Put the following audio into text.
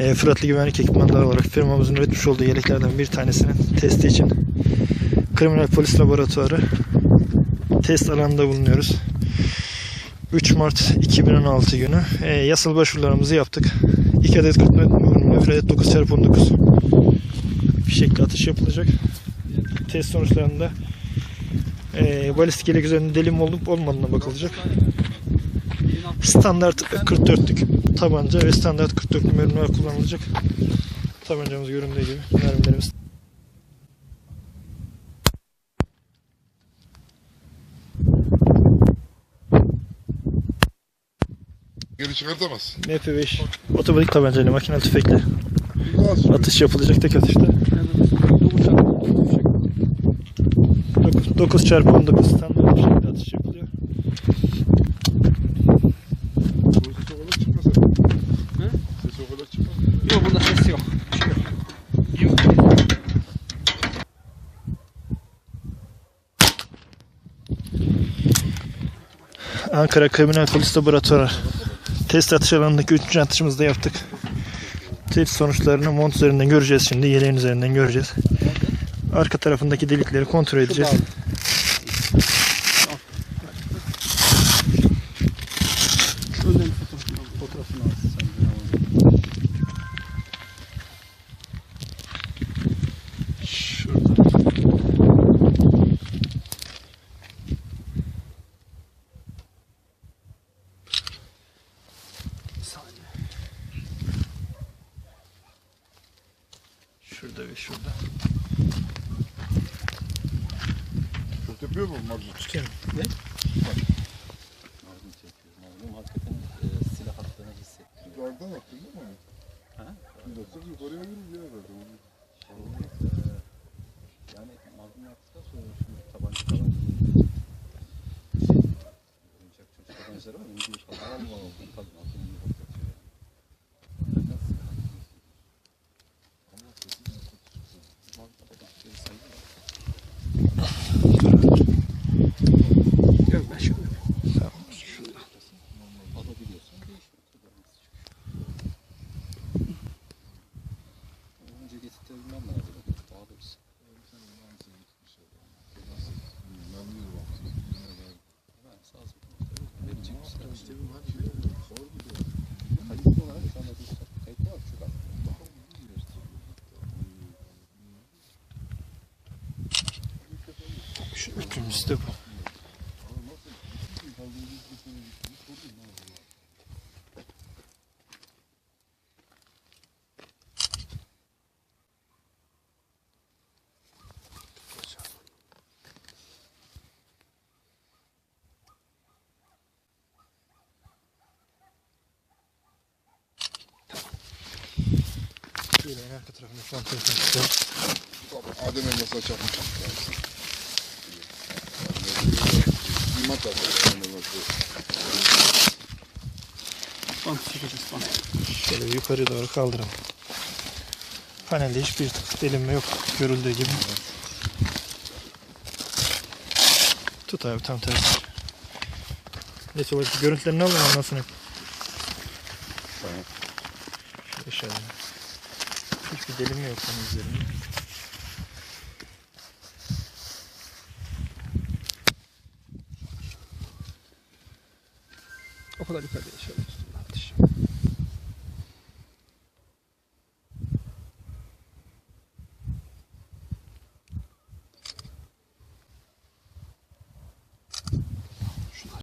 e, Fıratlı Güvenlik Ekipmanları olarak firmamızın üretmiş olduğu yeleklerden bir tanesinin testi için Kriminal Polis Laboratuvarı test alanında bulunuyoruz. 3 Mart 2016 günü e, yasal başvurularımızı yaptık. 2 adet 40 metre bölümlü, 1 adet 9 çarpı 19 bir şekilde atış yapılacak. Test sonuçlarında e, balistik yelek üzerinde delim olup olmadığına bakılacak. Standart 44'lük tabanca ve standart 44'lük mermiler kullanılacak. Tabancamız göründüğü gibi mermilerimiz Geri çıkartamaz. MP5 otomatik tabancayla makinalı tüfekle atış yapılacak tek atışta. 9 çarpı 19 standart bir şekilde atış Ankara Kriminal Polis Laboratuvarı test atış alanındaki 3. atışımızı da yaptık. Test sonuçlarını mont üzerinden göreceğiz şimdi. Yeleğin üzerinden göreceğiz. Arka tarafındaki delikleri kontrol edeceğiz. Önden fotoğrafını al. Fotoğrafını al. Sen de al. Şurada. Bir saniye. Şurada ve şurada. Çok yapıyor mu Marzut? Tutuyorum. Malum çekiyor. Malum hakikaten e, silah attığını hissettiriyor. Yukarıdan attın değil mi? Ha? Dakika yukarıya vurur ya herhalde. Şey, e, yani malum yaptıktan sonra şimdi tabanca tabanca. Yok ben şöyle. Alabiliyorsan değişmiyor. Tabii Şu üçüncüsü de bu. Yeleğin arka tarafını kontrol etmek istiyorum. Adem elmasına çarpmış. İman tatlı. Bant çekeceğiz bant. Şöyle bir yukarı doğru kaldıralım. Panelde hiçbir delinme yok görüldüğü gibi. Tut abi tam tersi. Neyse bak görüntülerini alalım ondan sonra. Tamam. Şöyle şöyle. Hiçbir delinme yok onun üzerinde. kadar yukarıda inşallah.